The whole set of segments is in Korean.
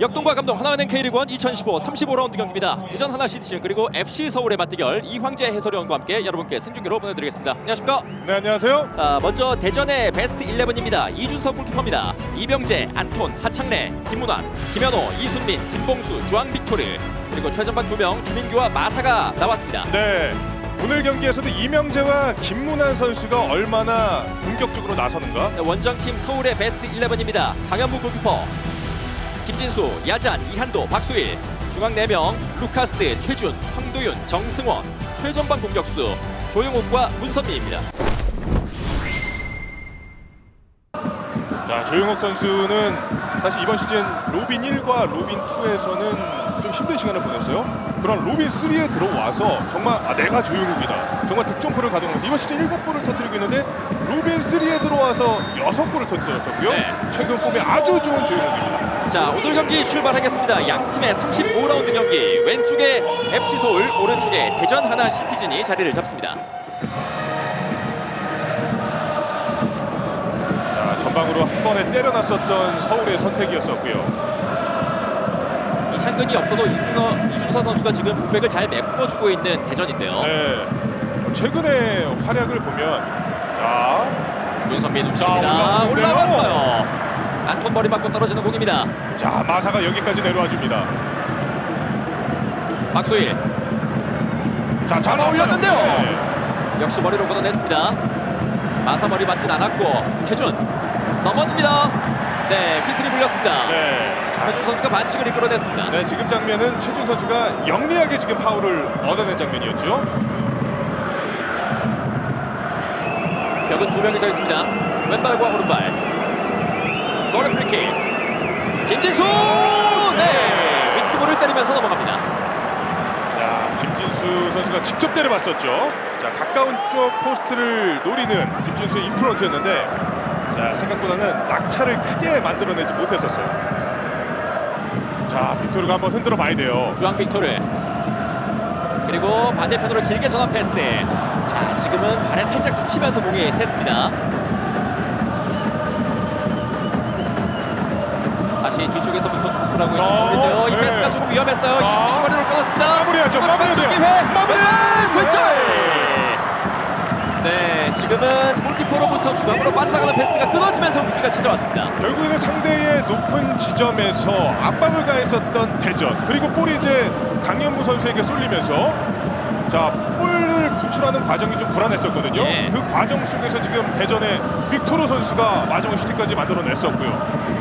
역동과 감동 하나은행 K리그1 2015 35라운드 경기입니다. 대전 하나시티즌 그리고 FC 서울의 맞대결 이황재 해설위원과 함께 여러분께 생중계로 보내드리겠습니다. 안녕하십니까? 네 안녕하세요. 아, 먼저 대전의 베스트 11입니다. 이준석 골키퍼입니다. 이병재, 안톤, 하창래, 김문환, 김현호, 이순민, 김봉수, 주앙 빅토르 그리고 최전방 두 명 주민규와 마사가 나왔습니다. 네 오늘 경기에서도 이명재와 김문환 선수가 얼마나 공격적으로 나서는가. 원정팀 서울의 베스트 11입니다. 강현무 골키퍼, 김진수, 야잔, 이한도, 박수일, 중앙 4명, 루카스, 최준, 황도윤, 정승원, 최전방 공격수 조용욱과 문선민입니다. 자 조용욱 선수는 사실 이번 시즌 로빈 1과 로빈 2에서는 좀 힘든 시간을 보냈어요. 그런 로빈 3에 들어와서 정말 아, 내가 조용욱이다. 정말 득점포를 가동하면서 이번 시즌 7골을 터뜨리고 있는데 로빈 3에 들어와서 6골을 터뜨렸었고요. 네. 최근 폼이 아주 좋은 조용욱입니다. 자 오늘 경기 출발하겠습니다. 양 팀의 35라운드 경기 왼쪽에 FC 서울, 오른쪽에 대전 하나 시티즌이 자리를 잡습니다. 자 전방으로 한 번에 때려놨었던 서울의 선택이었었고요. 이창근이 없어도 이준서, 이준서 선수가 지금 부백을 잘 메꿔주고 있는 대전인데요. 네. 최근의 활약을 보면 자 문선민 자, 움직입니다. 올라왔어요. 안톤 머리 맞고 떨어지는 공입니다. 자 마사가 여기까지 내려와 줍니다. 박소일 자, 잘 하나 나왔어요. 올렸는데요. 네. 역시 머리로 걷어냈습니다. 마사 머리 맞진 않았고 최준 넘어집니다. 네, 휘슬이 불렸습니다. 네. 자, 최준 선수가 반칙을 이끌어냈습니다. 네, 지금 장면은 최준 선수가 영리하게 지금 파울을 얻어낸 장면이었죠. 벽은 두 명이 서 있습니다. 왼발과 오른발. 서울의 프리킥. 김진수! 네, 윗구멍을 때리면서 넘어갑니다. 자, 김진수 선수가 직접 때려봤었죠. 자, 가까운 쪽 포스트를 노리는 김진수의 인프런트였는데 자, 생각보다는 낙차를 크게 만들어내지 못했었어요. 자, 빅토르가 한번 흔들어 봐야 돼요. 주앙 빅토르. 그리고 반대편으로 길게 전환 패스. 자, 지금은 발에 살짝 스치면서 공이 샜습니다. 수습을 하고 있는 어, 모인데요. 이 네. 패스가 조금 위험했어요. 아. 머리를 끊었습니다. 마무리하죠. 마무리해야 돼요. 마무리! 왼발 굴절. 네. 네, 지금은 골키퍼로부터 중앙으로 빠져나가는 패스가 끊어지면서 위기가 찾아왔습니다. 결국에는 상대의 높은 지점에서 압박을 가했었던 대전 그리고 볼이 이제 강현무 선수에게 쏠리면서 자 볼을 분출하는 과정이 좀 불안했었거든요. 예. 그 과정 속에서 지금 대전의 빅토르 선수가 마지막 슈팅까지 만들어냈었고요.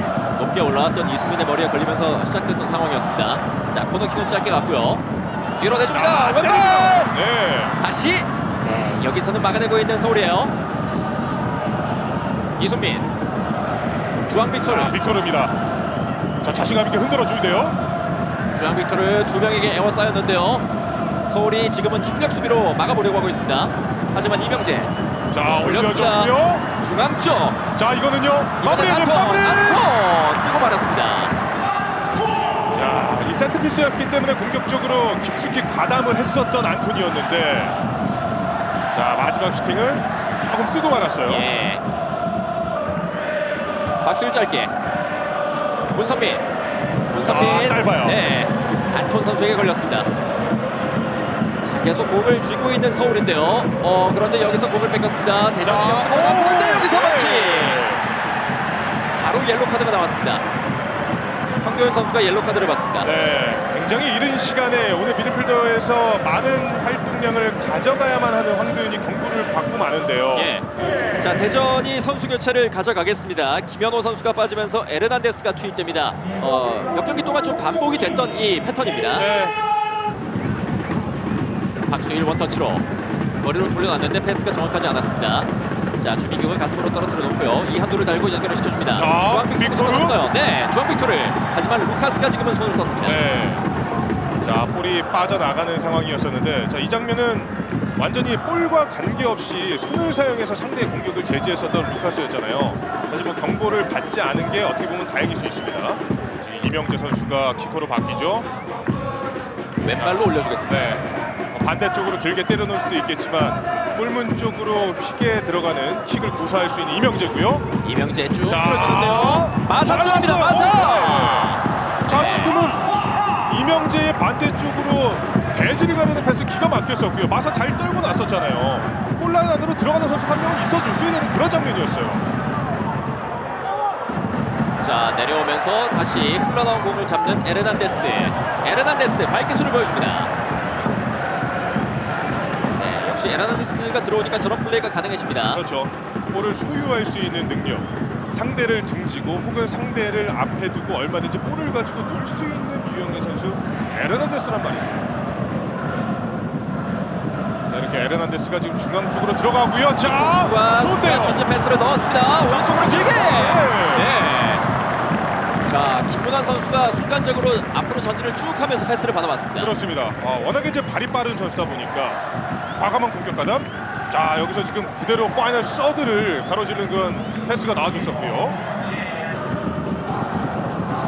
높게 올라왔던 이수민의 머리에 걸리면서 시작됐던 상황이었습니다. 자, 코너킥은 짧게 갔고요. 뒤로 내줍니다. 아, 왼발! 네. 다시 네, 여기서는 막아내고 있는 서울이에요. 이순민 주앙 빅토르 자, 빅토르입니다. 자 자신감 있게 흔들어 줘야 돼요. 주앙 빅토르 두 명에게 에워싸였는데요. 서울이 지금은 힘력 수비로 막아보려고 하고 있습니다. 하지만 이병재 자. 올려줬고요. 중앙 쪽 자 이거는요 마무리해야 돼요. 마무리. 뜨고 말았습니다. 자이 세트피스였기 때문에 공격적으로 깊숙이 가담을 했었던 안토니였는데 자 마지막 슈팅은 조금 뜨고 말았어요. 예. 박수일 짧게. 문선민. 문선민. 아, 짧아요. 네. 안톤 선수에게 걸렸습니다. 자, 계속 공을 쥐고 있는 서울인데요. 어, 그런데 여기서 공을 뺏겼습니다. 대전 자, 역시 오, 나왔는데 여기서 네. 마치 바로 옐로 카드가 나왔습니다. 황교현 선수가 옐로 카드를 받습니다. 네, 굉장히 이른 시간에 오늘 미드필더에서 많은 활동량을 가져가야만 하는 황도윤이 경고를 받고 마는데요. 예. 자 대전이 선수 교체를 가져가겠습니다. 김현호 선수가 빠지면서 에르난데스가 투입됩니다. 어, 몇 경기 동안 좀 반복이 됐던 이 패턴입니다. 네, 박수일 원터치로 머리로 돌려놨는데 패스가 정확하지 않았습니다. 자 주민규가 가슴으로 떨어뜨려 놓고요. 이한도를 달고 연결을 시켜줍니다. 아, 주앙 빅토르 썼어요. 네, 주앙 빅토르. 하지만 루카스가 지금은 손을 썼습니다. 네. 자, 볼이 빠져나가는 상황이었었는데, 자, 이 장면은 완전히 볼과 관계없이 손을 사용해서 상대의 공격을 제지했었던 루카스였잖아요. 사실 뭐 경고를 받지 않은 게 어떻게 보면 다행일 수 있습니다. 이명재 선수가 키커로 바뀌죠. 왼발로 올려주겠습니다. 네. 어, 반대쪽으로 길게 때려놓을 수도 있겠지만 골문 쪽으로 휘게 들어가는 킥을 구사할 수 있는 이명재고요. 이명재 쭉 자, 풀어주는데요. 마사 잘랐어요. 줍니다. 마사. 자 지금은 이명재의 반대쪽으로 배지를 가르는 패스 기가 막혔었고요. 마사 잘 떨고 났었잖아요. 골라인 안으로 들어가는 선수 한 명은 있어줬어야 되는 그런 장면이었어요. 자 내려오면서 다시 흘러나온 공을 잡는 에르난데스 에르난데스 발기술을 보여줍니다 네, 에르난데스가 들어오니까 저런 플레이가 가능해집니다 그렇죠. 볼을 소유할 수 있는 능력. 상대를 등지고 혹은 상대를 앞에 두고 얼마든지 볼을 가지고 놀 수 있는 유형의 선수 에르난데스란 말이죠. 자 이렇게 에르난데스가 지금 중앙 쪽으로 들어가고요. 자 와, 좋은데요. 전진 패스를 넣었습니다 오른쪽으로 길게 네. 자 김문환 선수가 순간적으로 앞으로 전진을 쭉 하면서 패스를 받아봤습니다 그렇습니다. 아, 워낙에 이제 발이 빠른 선수다 보니까 과감한 공격 가담. 자 여기서 지금 그대로 파이널 서드를 가로지르는 그런 패스가 나와줬었고요.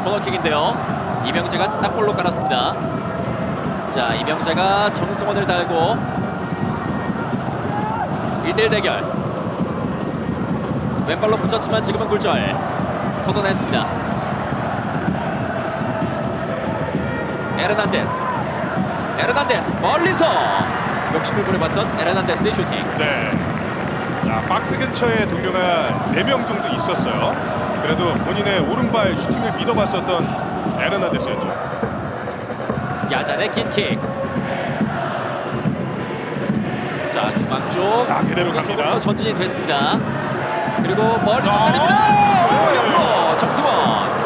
코너킥인데요. 이명재가 딱볼로 깔았습니다. 자, 이명재가 정승원을 달고 1대1 대결. 왼발로 붙였지만 지금은 굴절. 걷어냈습니다. 에르난데스. 에르난데스 멀리서 욕심을 부려봤던 에르난데스의 슈팅. 네. 자 박스 근처에 동료가 4명 정도 있었어요. 그래도 본인의 오른발 슈팅을 믿어봤었던 에르난데스였죠. 야잔의 긴 킥. 자 중앙 쪽. 자, 그대로 갑니다. 전진이 됐습니다. 그리고 멀리 아, 때립니다. 네. 옆으로 정승원.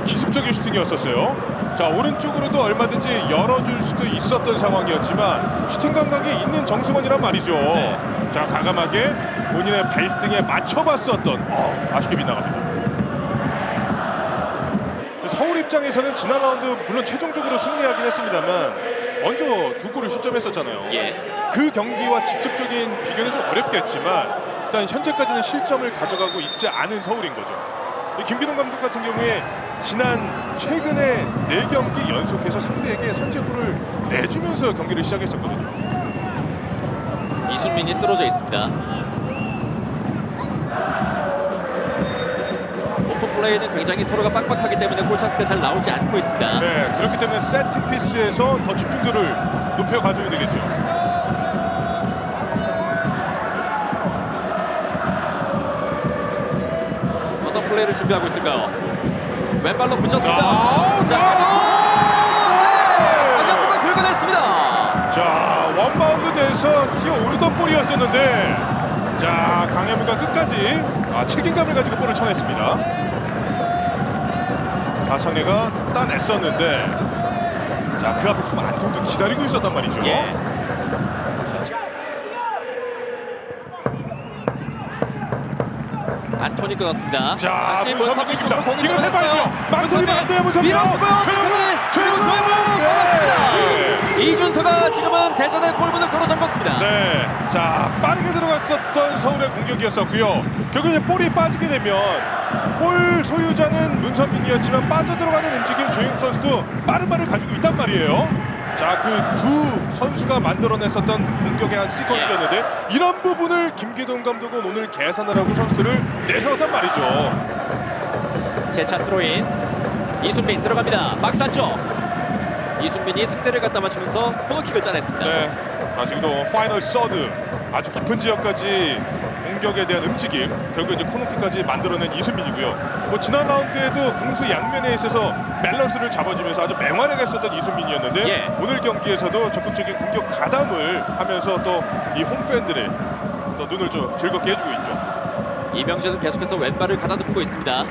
자 기습적인 슈팅이었었어요. 자 오른쪽으로도 얼마든지 열어줄 수도 있었던 상황이었지만 슈팅 감각이 있는 정승원이란 말이죠. 네. 자 과감하게 본인의 발등에 맞춰봤었던 어, 아쉽게 빗나갑니다. 서울 입장에서는 지난 라운드 물론 최종적으로 승리하긴 했습니다만 먼저 두 골을 실점했었잖아요. 예. 그 경기와 직접적인 비교는 좀 어렵겠지만 일단 현재까지는 실점을 가져가고 있지 않은 서울인 거죠. 이 김기동 감독 같은 경우에 지난 최근에 네 경기 연속해서 상대에게 선제골을 내주면서 경기를 시작했었거든요. 이순민이 쓰러져 있습니다. 오픈 플레이는 굉장히 서로가 빡빡하기 때문에 골 찬스가 잘 나오지 않고 있습니다. 네, 그렇기 때문에 세트 피스에서 더 집중도를 높여 가져야 되겠죠. 어떤 플레이를 준비하고 있을까요? 왼발로 붙였습니다. 아, 네. 강양구가 긁어냈습니다. 자, 원바운드 돼서 기어 오르던 볼이었었는데 자, 강현무가 끝까지 아, 책임감을 가지고 볼을 쳐냈습니다. 자, 창래가 따냈었는데 자, 그 앞에 지금 안통도 기다리고 있었단 말이죠. 예. 안토니 끊었습니다. 자, 다시 문선민. 쪽으로 공이 들어갔어요. 해봐야죠. 망설이면 안 돼요, 문선민. 밀어주고요. 끊었습니다. 네. 이준서가 지금은 대전의 골문을 걸어 잠갔습니다. 네, 자 빠르게 들어갔었던 서울의 공격이었었고요. 결국 이제 볼이 빠지게 되면 볼 소유자는 문선민이었지만 빠져 들어가는 움직임 조용 선수도 빠른 발을 가지고 있단 말이에요. 자 그 두 선수가 만들어냈었던 공격의 한 시퀀스였는데 이런 부분을 김기동 감독은 오늘 계산을 하고 선수들을 내세웠단 말이죠. 제차 스로인 이순민 들어갑니다. 박스 안쪽 이순민이 상대를 갖다 맞추면서 코너킥을 짜냈습니다. 네, 자 지금도 파이널 서드 아주 깊은 지역까지 공격에 대한 움직임 결국 이제 코너킥까지 만들어낸 이순민이고요. 뭐 지난 라운드에도 공수 양면에 있어서 밸런스를 잡아주면서 아주 맹활약을 했었던 이순민이었는데 예. 오늘 경기에서도 적극적인 공격 가담을 하면서 또 이 홈팬들의 또 눈을 좀 즐겁게 해주고 있죠. 이명재는 계속해서 왼발을 가다듬고 있습니다.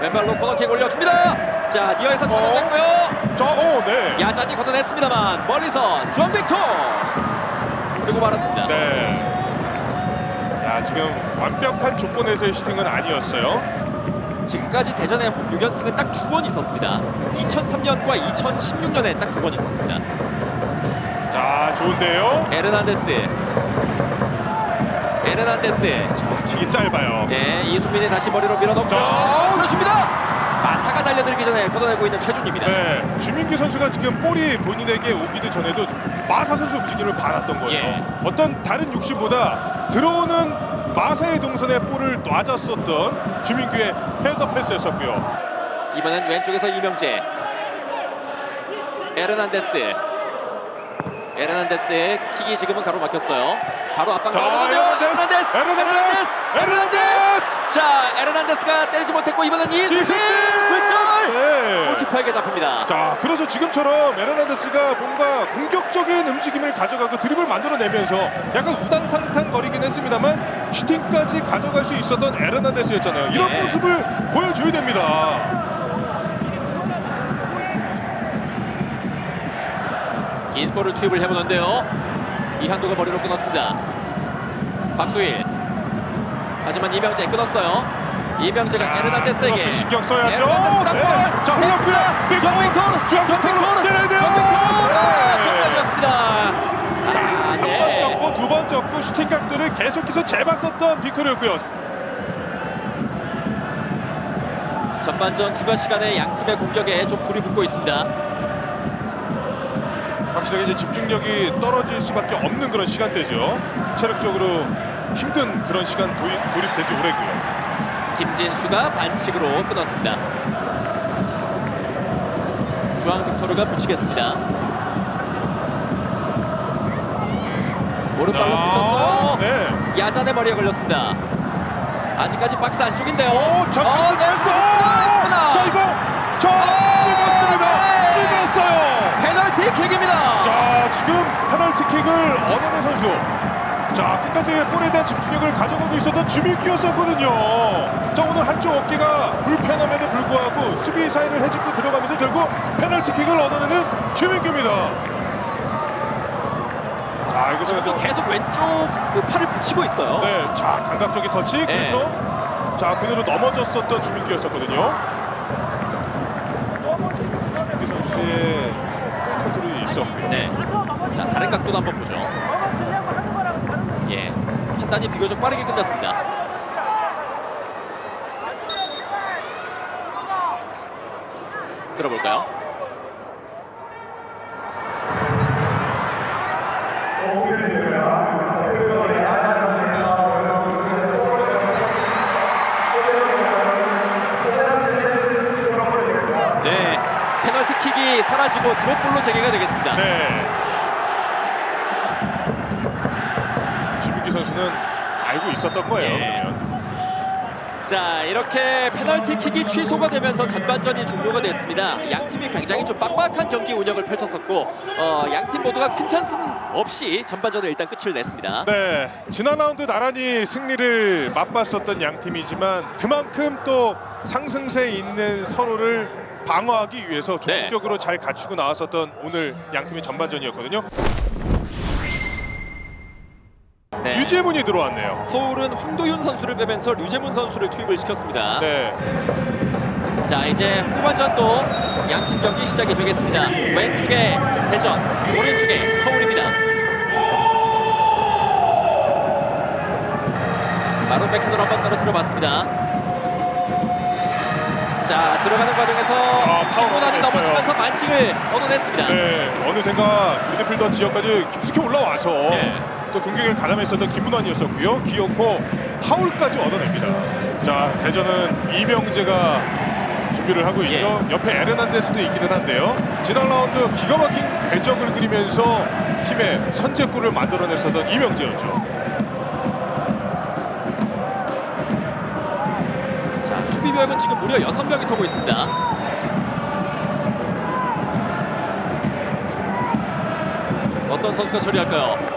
왼발로 코너킥 올려줍니다. 자 니어에서 찾아냈고요. 자, 오, 네. 야잔이 걷어냈습니다만 멀리서 주앙빅토 뜨고 말았습니다. 네. 자, 지금 완벽한 조건에서의 슈팅은 아니었어요. 지금까지 대전의 홈 6연승은 딱 두 번 있었습니다. 2003년과 2016년에 딱 두 번 있었습니다. 자, 좋은데요. 에르난데스 에르난데스 자, 길이 짧아요. 네 이수민이 다시 머리로 밀어넣고 자. 그렇습니다. 마사가 달려들기 전에 걷어내고 있는 최준입니다. 네, 주민규 선수가 지금 볼이 본인에게 오기도 전에도 마사 선수 움직임을 봐놨던 거예요. 예. 어떤 다른 욕심보다 들어오는 마사의 동선에 볼을 놔줬었던 주민규의 헤더 패스였었고요. 이번엔 왼쪽에서 이명재 에르난데스 에르난데스의 킥이 지금은 가로막혔어요 바로 앞방. 에르난데스! 에르난데스! 에르난데스! 자 에르난데스가 때리지 못했고 이번엔 이수빈 네. 골키퍼에게 잡힙니다 자, 그래서 지금처럼 에르난데스가 뭔가 공격적인 움직임을 가져가고 드립을 만들어내면서 약간 우당탕탕 거리긴 했습니다만 슈팅까지 가져갈 수 있었던 에르난데스였잖아요. 이런 네. 모습을 보여줘야 됩니다. 긴 볼을 투입을 해보는데요 이한도가 머리로 끊었습니다 박수일 하지만 이명재 끊었어요 이명재가 에르난데스에게 신경 써야죠. 네. 골! 자, 돼요. 두번 접고 슈팅 각도를 계속해서 재봤었던 빅토리였고요. 전반전 추가 시간에 양 팀의 공격에 좀 불이 붙고 있습니다 확실하게 이제 집중력이 떨어질 수밖에 없는 그런 시간대죠. 체력적으로 힘든 그런 시간 도입, 돌입된 지 오래고요. 김진수가 반칙으로 끊었습니다 주앙 빅토르가 붙이겠습니다 오른발로 붙였어요 네. 야잔의 머리에 걸렸습니다. 아직까지 박스 안쪽인데요. 오, 자, 어, 네. 있구나. 자, 이거 저 찍었습니다. 네. 찍었어요. 페널티 킥입니다. 자, 지금 페널티킥을 얻어낸 선수. 자, 끝까지 볼에 대한 집중력을 가져가고 있었던 주민기였었거든요. 자, 오늘 한쪽 어깨가 불편함에도 불구하고 수비 사이를 해집고 들어가면서 결국 페널티킥을 얻어내는 주민기입니다. 자, 이것은 또 계속 왼쪽 그 팔을 붙이고 있어요. 네, 자 감각적인 터치. 네. 그래서 자 그대로 넘어졌었던 주민기였었거든요. 주민기 선수의 볼 컨트롤이 있었고요. 네. 자 다른 각도도 한번 보죠. 예. 판단이 비교적 빠르게 끝났습니다. 들어볼까요? 네, 페널티 킥이 사라지고 드롭볼로 재개가 되겠습니다. 있었던 거예요. 예. 자 이렇게 페널티 킥이 취소가 되면서 전반전이 종료가 됐습니다. 양 팀이 굉장히 좀 빡빡한 경기 운영을 펼쳤었고 어, 양팀 모두가 큰 찬스는 없이 전반전을 일단 끝을 냈습니다. 네, 지난 라운드 나란히 승리를 맛봤었던 양 팀이지만 그만큼 또 상승세에 있는 서로를 방어하기 위해서 네. 조직적으로 잘 갖추고 나왔었던 오늘 양 팀의 전반전이었거든요. 네. 유재문이 들어왔네요. 서울은 황도윤 선수를 빼면서 류재문 선수를 투입을 시켰습니다. 네, 자 이제 후반전도 양팀 경기 시작이 되겠습니다. 왼쪽에 대전, 오른쪽에 서울입니다. 바로 백헤드로 한번 떨어뜨려 봤습니다. 자 들어가는 과정에서 아, 파울 김문환이 얻어냈어요. 넘어가면서 반칙을 얻어냈습니다. 네, 어느샌가 미드필더 지역까지 깊숙이 올라와서 네. 또 공격에 가담했었던 김문환이었었고요. 기어코 파울까지 얻어냅니다. 자, 대전은 이명재가 준비를 하고 있죠. 예. 옆에 에르난데스도 있기는 한데요. 지난 라운드 기가 막힌 궤적을 그리면서 팀의 선제골을 만들어냈었던 이명재였죠. 자 수비벽은 지금 무려 6명이 서고 있습니다. 어떤 선수가 처리할까요?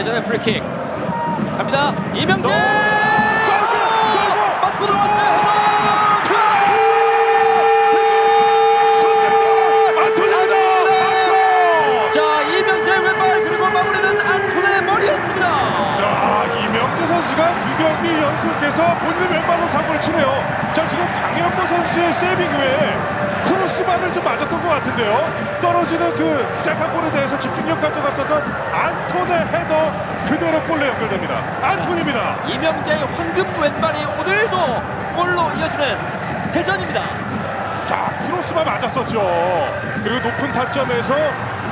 대전의 프리킥 갑니다. 이명재! 연속해서 본인 왼발로 사고를 치네요. 자 지금 강현모 선수의 세이빙 후에 크로스바를 좀 맞았던 것 같은데요. 떨어지는 그 시작한 볼에 대해서 집중력 가져갔었던 안톤의 헤더 그대로 골로 연결됩니다. 안톤입니다. 이명재의 황금 왼발이 오늘도 골로 이어지는 대전입니다. 자 크로스바 맞았었죠. 그리고 높은 타점에서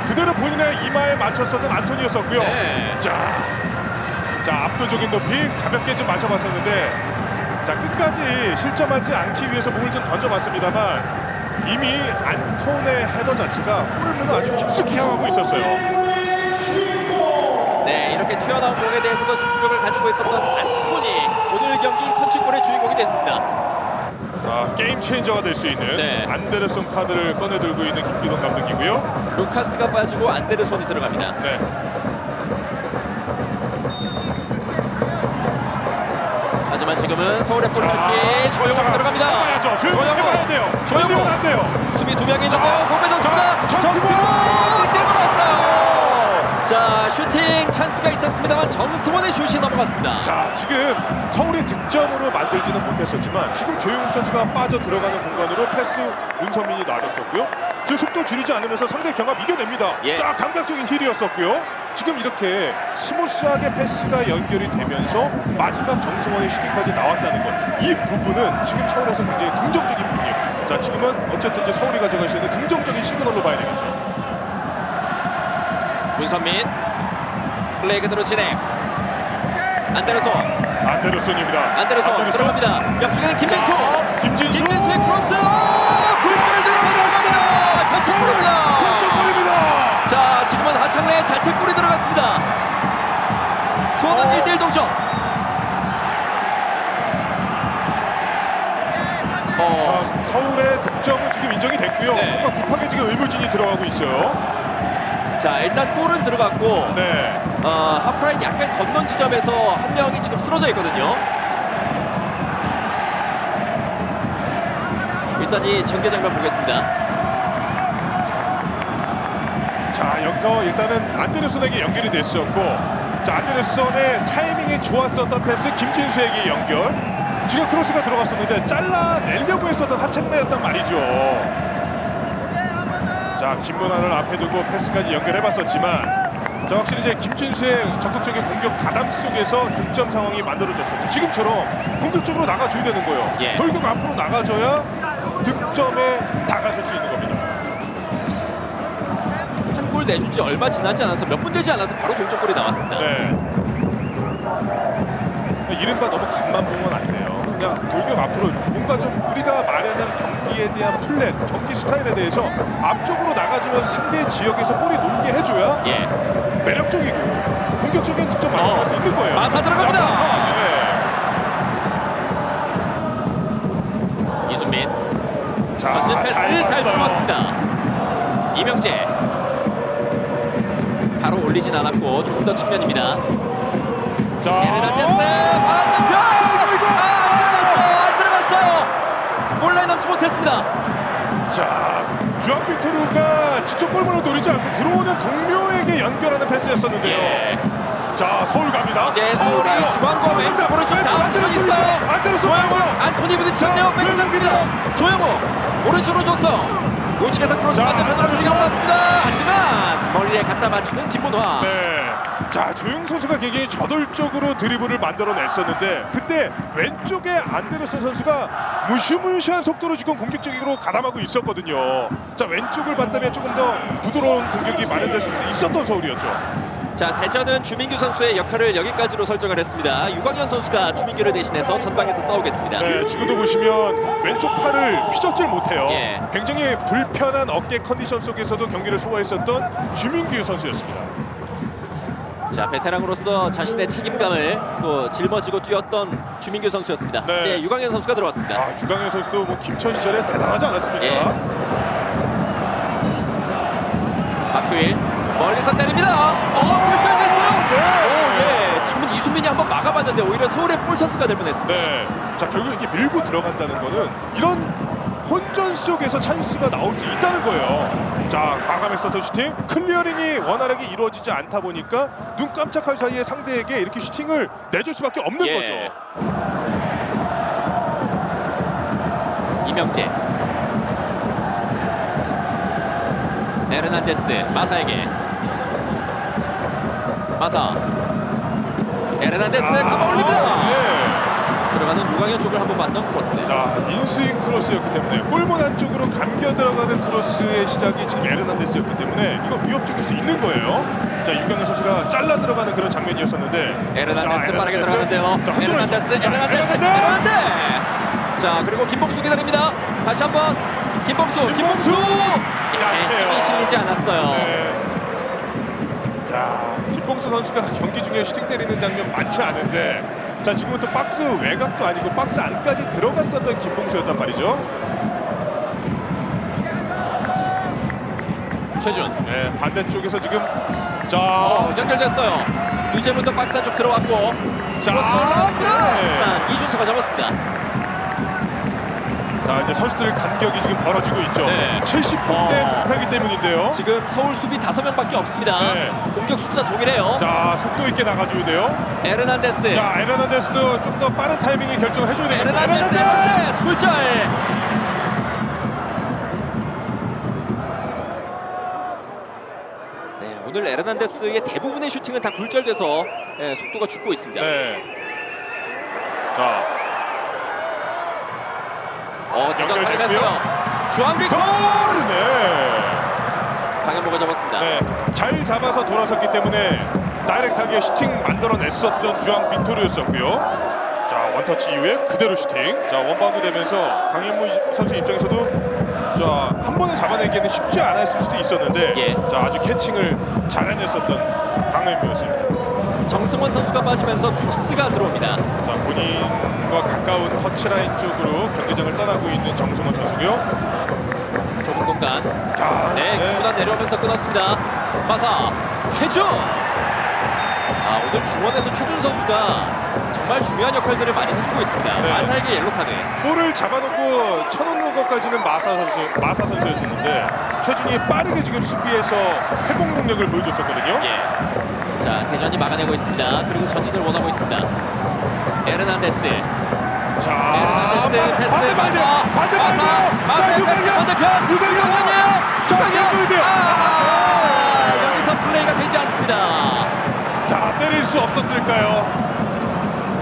그대로 본인의 이마에 맞췄었던 안톤이었었고요. 네. 자 자 압도적인 높이 가볍게 좀 맞춰봤었는데 자 끝까지 실점하지 않기 위해서 몸을 좀 던져봤습니다만 이미 안톤의 헤더 자체가 골문을 아주 깊숙이 향하고 있었어요. 네, 이렇게 튀어나온 공에 대해서도 집중력을 가지고 있었던 안토니 오늘 경기 선취골의 주인공이 됐습니다. 아, 게임 체인저가 될 수 있는 네. 안데르손 카드를 꺼내 들고 있는 김기동 감독이고요. 루카스가 빠지고 안데르손이 들어갑니다. 네. 하지만 지금은 서울의 볼터치 자, 들어갑니다. 해봐야죠. 조용히 해봐야 돼요. 조용호. 안 돼요. 수비 두 명이 있는데요. 뺏었습니다. 자, 정승원! 넘어갔어요. 자, 슈팅 찬스가 있었습니다만 정승원의 슛이 넘어갔습니다. 자 지금 서울이 득점으로 만들지는 못했었지만 지금 조용욱 선수가 빠져 들어가는 공간으로 패스 문선민이 놔줬었고요. 지금 속도 줄이지 않으면서 상대 경합 이겨냅니다. 예. 자 감각적인 힐이었었고요. 지금 이렇게 스무스하게 패스가 연결이 되면서 마지막 정승원의 슈팅까지 나왔다는 것. 이 부분은 지금 서울에서 굉장히 긍정적인 부분이에요. 자 지금은 어쨌든 이제 서울이 가져갈 수 있는 긍정적인 시그널로 봐야 되겠죠. 문선민 플레이 그대로 진행. 안데르손, 안데르손입니다. 안데르손 들어갑니다. 옆쪽에는 김민수. 자, 김진수. 김민수의 크로스. 자책골입니다. 동점골입니다. 자, 지금은 하창래의 자책골이 들어갔습니다. 스코어는 어. 1대1 동점. 어, 자, 서울의 득점은 지금 인정이 됐고요. 네. 뭔가 급하게 지금 의무진이 들어가고 있어요. 자 일단 골은 들어갔고 네. 어, 하프라인 약간 건넌 지점에서 한 명이 지금 쓰러져 있거든요. 일단 이 전개 장면 보겠습니다. 자, 여기서 일단은 안데르손에게 연결이 됐었고, 자, 안데르손의 타이밍이 좋았었던 패스 김진수에게 연결. 지금 크로스가 들어갔었는데 잘라내려고 했었던 하창래였단 말이죠. 자, 김문환을 앞에 두고 패스까지 연결해봤었지만, 자, 확실히 이제 김진수의 적극적인 공격 가담 속에서 득점 상황이 만들어졌었죠. 지금처럼 공격적으로 나가줘야 되는 거예요. 예. 결국 앞으로 나가줘야 득점에 다가설 수 있는 겁니다. 내준 지 얼마 지나지 않아서 몇 분 되지 않아서 바로 동점골이 나왔습니다. 네. 이른바 너무 간만 안 돼요. 그냥 돌격 앞으로 뭔가 좀 우리가 마련한 경기에 대한 플랜, 경기 스타일에 대해서 앞쪽으로 나가주면서 상대 지역에서 볼이 놀게 해줘야 예. 매력적이고 공격적인 득점 만들어낼 수 있는 거예요. 마사 들어갑니다. 자, 마사, 이순민 네. 자, 전진 패스 잘. 들어왔습니다. 이명재 바로 올리진 않았고 조금 더 측면입니다. 자, 반대편 안 들어갔어요. 안 들어갔어요. 넘지 못했습니다. 자, 주앙 빅토르가 직접 골문을 노리지 않고 들어오는 동료에게 연결하는 패스였었는데요. 예. 자, 서울 갑니다. 이제 서울이 가요. 중앙과 서울 왼쪽 갑니다. 오른쪽 왼쪽 다 안데르 붙여 쏘고요. 있어요. 안데르 조영호. 안토니 부딪혔네요. 자, 뺏어졌습니다. 조영호 오른쪽으로 줬어. 우측에서 크로스 안데르 밀어놨습니다. 하지만 멀리에 갖다 맞추는 김문화. 네. 자, 조용 선수가 굉장히 저돌적으로 드리블을 만들어냈었는데 그때 왼쪽에 안데르슨 선수가 무시무시한 속도로 지금 공격적으로 가담하고 있었거든요. 자, 왼쪽을 봤다면 조금 더 부드러운 공격이 마련될 수 있었던 서울이었죠. 자 대전은 주민규 선수의 역할을 여기까지로 설정을 했습니다. 유광현 선수가 주민규를 대신해서 전방에서 싸우겠습니다. 네, 지금도 보시면 왼쪽 팔을 휘젓질 못해요. 예. 굉장히 불편한 어깨 컨디션 속에서도 경기를 소화했었던 주민규 선수였습니다. 자 베테랑으로서 자신의 책임감을 또 짊어지고 뛰었던 주민규 선수였습니다. 네. 이제 유광현 선수가 들어왔습니다. 아, 유강현 선수도 뭐 김천 시절에 대단하지 않았습니까? 예. 박수일 멀리서 때립니다. 어, 불편했어요. 네. 오, 예. 지금은 이순민이 한번 막아봤는데 오히려 서울의 볼 찬스가 될 뻔했습니다. 네. 자 결국 이게 밀고 들어간다는 거는 이런 혼전 속에서 찬스가 나올 수 있다는 거예요. 자 과감했었던 슈팅 클리어링이 원활하게 이루어지지 않다 보니까 눈 깜짝할 사이에 상대에게 이렇게 슈팅을 내줄 수밖에 없는 예. 거죠. 이명재 에르난데스 마사에게 마사 에르난데스 감아 올립니다 예. 들어가는 유광현 쪽을 한번 봤던 크로스 자 인스윙 크로스였기 때문에 골문 안쪽으로 감겨 들어가는 크로스의 시작이 지금 에르난데스였기 때문에 이건 위협적일 수 있는 거예요. 자 유경현 선수가 잘라 들어가는 그런 장면. 장면이었었는데 에르난데스 자, 빠르게. 들어가는데요. 자. 에르난데스, 자, 에르난데스, 에르난데스. 에르난데스. 자 그리고 김봉수 기다립니다. 다시 한번 김봉수, 김봉수. 예, 약해요. 힘이 실리지 않았어요. 네. 자, 김봉수 선수가 경기 중에 슈팅 때리는 장면 많지 않은데 자, 지금은 또 박스 외곽도 아니고 박스 안까지 들어갔었던 김봉수였단 말이죠. 최준 네, 반대쪽에서 지금 자, 어, 연결됐어요. 유재문도 박스 안쪽 들어왔고 자, 올라왔습니다. 네. 하지만 이준서가 잡았습니다. 자, 이제 선수들 간격이 지금 벌어지고 있죠. 네. 70분대 어. 목표이기 때문인데요. 지금 서울 수비 다섯 명밖에 없습니다. 네. 공격 숫자 동일해요. 자, 속도 있게 나가줘야 돼요. 에르난데스, 자, 에르난데스도 좀 더 빠른 타이밍에 결정을 해줘야 되겠죠. 에르난데스, 에르난데스, 골절. 네, 오늘 에르난데스의 대부분의 슈팅은 다 굴절돼서 예, 속도가 죽고 있습니다. 네. 자, 어, 대전 연결됐고요. 살렸어요. 주한빅 골! 네. 강현모가 잡았습니다. 네, 잘 잡아서 돌아섰기 때문에 다이렉트하게 슈팅 만들어냈었던 주앙 빅토르였었고요. 자 원터치 이후에 그대로 슈팅. 자 원바운드 되면서 강현무 선수 입장에서도 자한 번에 잡아내기에는 쉽지 않았을 수도 있었는데 예. 자 아주 캐칭을 잘 해냈었던 강현무였습니다. 정승원 선수가 빠지면서 둑스가 들어옵니다. 자 본인과 가까운 터치라인 쪽으로 경기장을 떠나고 있는 정승원 선수고요. 좁은 공간. 자, 네, 구단 내려오면서 끊었습니다. 마사 최준. 아 오늘 중원에서 최준 선수가 정말 중요한 역할들을 많이 해주고 있습니다. 네. 마사에게 옐로 카드. 볼을 잡아놓고 쳐놓는 것까지는 마사 선수 마사 선수였었는데 최준이 빠르게 지금 수비에서 회복 능력을 보여줬었거든요. 예. 자 대전이 막아내고 있습니다. 그리고 전진을 원하고 있습니다. 에르난데스. 자, 에르난데스 패스. 반대 반대. 반대. 반대. 자 유강현 반대편. 유강현. 때려야 돼요. 아, 여기서 플레이가 되지 않습니다. 자 때릴 수 없었을까요?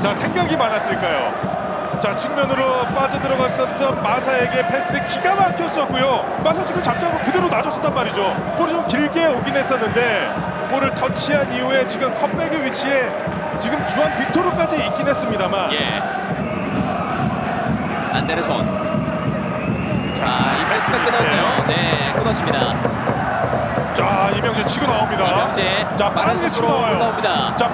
자 생각이 많았을까요? 자 측면으로 빠져들어갔었던 마사에게 패스 기가 막혔었고요. 마사 지금 잡지 않고 그대로 놔줬었단 말이죠. 볼이 좀 길게 오긴 했었는데 볼을 터치한 이후에 지금 컵백의 위치에 지금 주한 빅토르까지 있긴 했습니다만 예. 안데르손. 자, 이 패스가 패스 끊었네요. 네, 끊어집니다. 자 이명재 치고 나옵니다. 이명재. 자 빠르게 치고 나와요. 올라옵니다. 자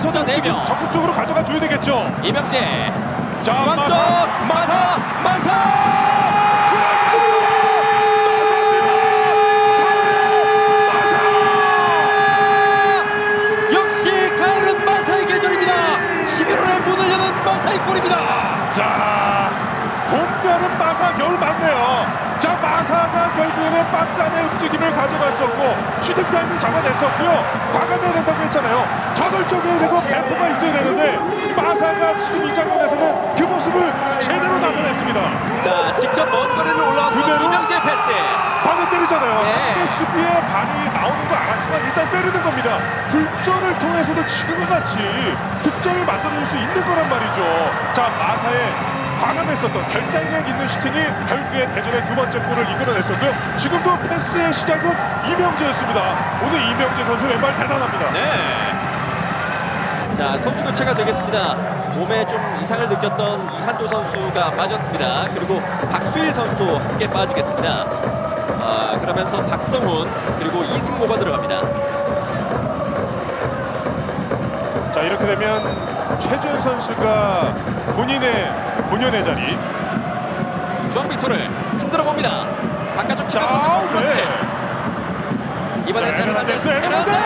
숫자 네 지금 명. 적극적으로 가져가 줘야 되겠죠. 이명재. 자 마사 마사! 마사. 결국에는 박스 안의 움직임을 가져갔었고 슈팅 타임을 잡아냈었고요. 과감해야 된다고 했잖아요. 저돌적이어야 되고 배포가 있어야 되는데 마사가 지금 이 장면에서는 그 모습을 제대로 나타냈습니다. 자, 직접 먼 거리를 그대로? 이명재 패스. 반을 때리잖아요. 네. 상대 수비에 발이 나오는 거 알았지만 일단 때리는 겁니다. 굴절을 통해서도 지금과 같이 득점을 만들어줄 수 있는 거란 말이죠. 자 마사의 과감했었던 결단력 있는 슈팅이 결국에 대전의 두 번째 골을 이끌어냈었고요. 지금도 패스의 시작은 이명재였습니다. 오늘 이명재 선수 왼발 대단합니다. 네. 자 선수 교체가 되겠습니다. 몸에 좀 이상을 느꼈던 이한도 선수가 빠졌습니다. 그리고 박수일 선수도 함께 빠지겠습니다. 아, 그러면서 박성훈 그리고 이승모가 들어갑니다. 자 이렇게 되면 최준 선수가 본인의 본연의 자리 주황빅토를 흔들어 봅니다. 바깥쪽 자, 크로스. 네. 이번엔 자, 에르난데스. 에르난데스.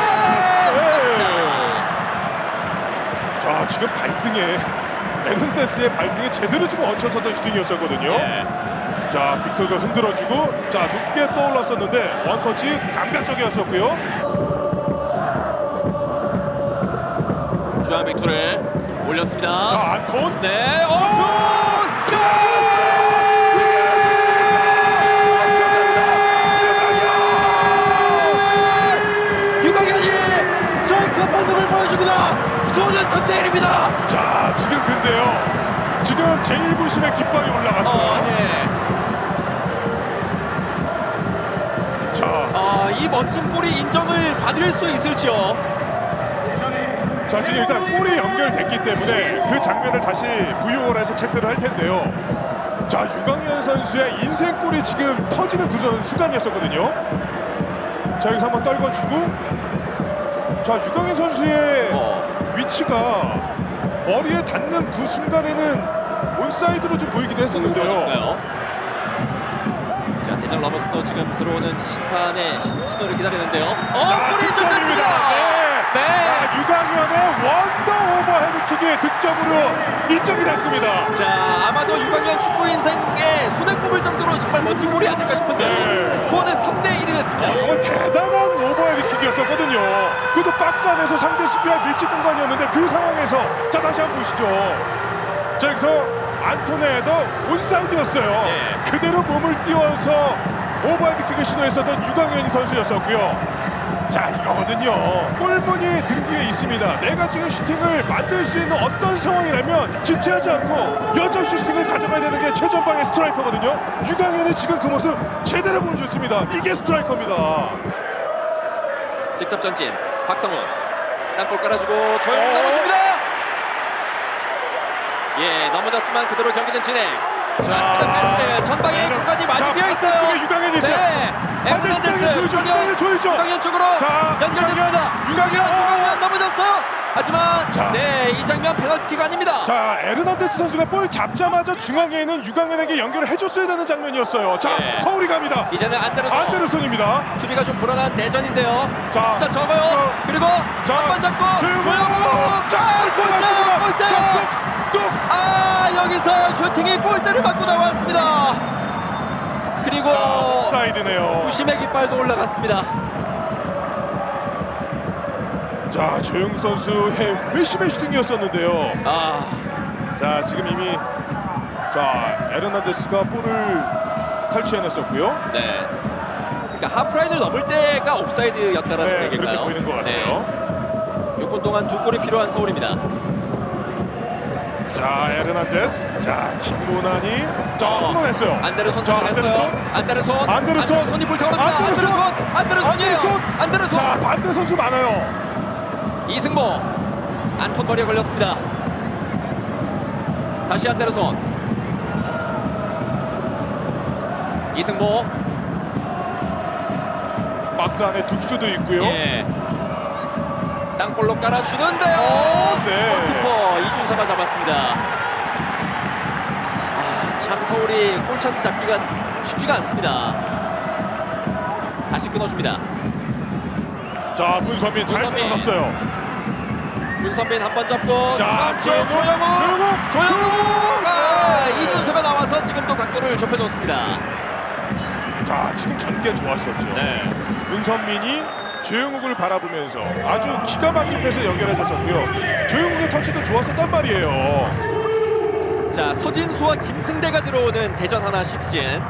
자 지금 발등에 에른데스의 발등에 제대로 지금 얹혀서던 슈팅이었었거든요. 네. 자 빅토르가 흔들어주고 자 높게 떠올랐었는데 원터치 감각적이었었고요. 주황빅토를 올렸습니다. 자 안톤 네, 어. 스코어는 3대 1입니다. 자 지금 근데요. 지금 제1부심의 깃발이 올라갔어요. 어, 네. 자 아, 이 멋진 골이 인정을 받을 수 있을지요. 자 지금 일단 골이 연결됐기 때문에 그 장면을 다시 VOR에서 체크를 할 텐데요. 자 유강현 선수의 인생골이 지금 터지는 그 순간이었었거든요. 자 여기서 한번 떨궈주고 자 유강현 선수의 어, 위치가 머리에 닿는 그 순간에는 온사이드로 좀 보이기도 했었는데요. 자 대전 러버스도 지금 들어오는 심판의 시- 신호를 기다리는데요. 어, 자, 골이 득점입니다. 네. 네. 자, 유강현의 원더 오버 헤드킥의 득점으로 인정이 됐습니다. 자 아마도 유강현 축구 인생에 손에 꼽을 정도로 정말 멋진 골이 아닐까 싶은데요. 네. 스코어는 3대 1이 됐습니다. 아, 정말 대단한 오버 헤드킥이었었거든요. 그것도 박스 안에서 상대 수비와 밀집 공간이었는데 그 상황에서 자 다시 한번 보시죠. 자 여기서 안토네도 온사이드였어요. 네. 그대로 몸을 띄워서 오버 헤드킥을 시도했었던 유강현 선수였었고요. 자 이거거든요. 골문이 등 뒤에 있습니다. 내가 지금 슈팅을 만들 수 있는 어떤 상황이라면 지체하지 않고 여전히 슈팅을 가져가야 되는 게 최전방의 스트라이커거든요. 유강현이 지금 그 모습 제대로 보여줬습니다. 이게 스트라이커입니다. 직접 전진 박성훈 땅볼 깔아주고 조용히 어? 넘어집니다. 예 넘어졌지만 그대로 경기는 진행. 자, 패스 전방에 공간이 많이 자, 비어 있어요. 반대쪽에 유강현이 있어요. 네. 유강현 조이죠. 유강현 조이죠. 유강현 쪽으로 자, 연결됐습니다. 유강현, 유강현. 유강현 넘어졌어요. 하지만 자. 네, 이 장면 페널티킥 아닙니다. 자 에르난데스 선수가 볼 잡자마자 중앙에 있는 유강현에게 연결을 해줬어야 되는 장면이었어요. 자 예. 서울이 갑니다. 이제는 안데르손 안데르손입니다. 수비가 좀 불안한 대전인데요. 자, 자 적어요. 자, 그리고 자, 한번 잡고 조용호. 자 아, 골대. 골대. 아 여기서 슈팅이 골대를 맞고 나왔습니다. 그리고 자, 사이드네요. 부심의 깃발도 올라갔습니다. 자 조용 선수의 회심의 슈팅이었었는데요. 아 자 지금 이미 자 에르난데스가 볼을 탈취해냈었고요. 네. 그러니까 하프라인을 넘을 때가 옵사이드였다라는 네 얘기인가요? 그렇게 보이는 것 같아요. 네. 6분 동안 두 골이 필요한 서울입니다. 자 에르난데스 자 김문환이 자 어, 끊어냈어요. 안데르손 자 잡아냈어요. 안데르손. 안데르손. 안데르손이 불타오릅니다. 안데르손. 안데르손. 안데르손. 안데르손. 자 반대 선수 많아요. 이승모. 안톤 머리에 걸렸습니다. 다시 안데르손. 이승모. 박스 안에 둑수도 있고요. 예. 땅볼로 깔아주는데요. 어, 네. 골키퍼 이준서가 잡았습니다. 아, 참 서울이 골 찬스 잡기가 쉽지가 않습니다. 다시 끊어줍니다. 자 문선민 잘 문선민. 끊어졌어요. 윤선빈 한번 잡고 자 조영욱 조영욱 조영욱 아, 네. 이준서가 나와서 지금도 각도를 좁혀줬습니다. 자 지금 전개 좋았었죠. 네. 문선민이 조영욱을 바라보면서 아주 기가 막힌 패스 연결해줬었고요. 조영욱의 터치도 좋았었단 말이에요. 자 서진수와 김승대가 들어오는 대전 하나 시티즌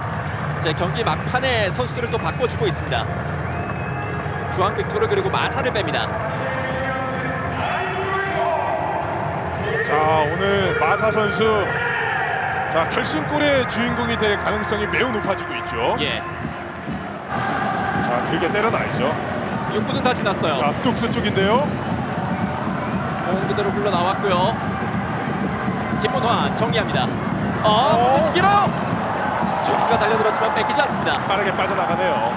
이제 경기 막판에 선수들을 또 바꿔주고 있습니다. 주앙 빅토르 그리고 마사를 뺍니다. 자 오늘 마사 선수 자 결승골의 주인공이 될 가능성이 매우 높아지고 있죠. 예, 자 길게 때려놔야죠. 6분은 다 지났어요. 자 뚝스 쪽인데요. 공 그대로 흘러 나왔고요. 김문환 정리합니다. 어, 어. 어. 길어. 자 조수가 달려들었지만 뺏기지 않습니다. 빠르게 빠져나가네요.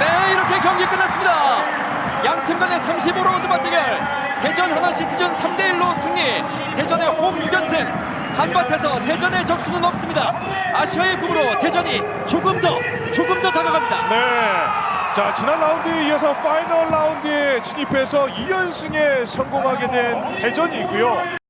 네, 이렇게 경기 끝났습니다. 양팀 간의 35 라운드 맞대결. 대전 하나 시티즌 3대 1로 승리. 대전의 홈 6연승. 한밭에서 대전의 적수는 없습니다. 아시아의 꿈으로 대전이 조금 더 조금 더 다가갑니다. 네. 자 지난 라운드에 이어서 파이널 라운드에 진입해서 2연승에 성공하게 된 대전이고요.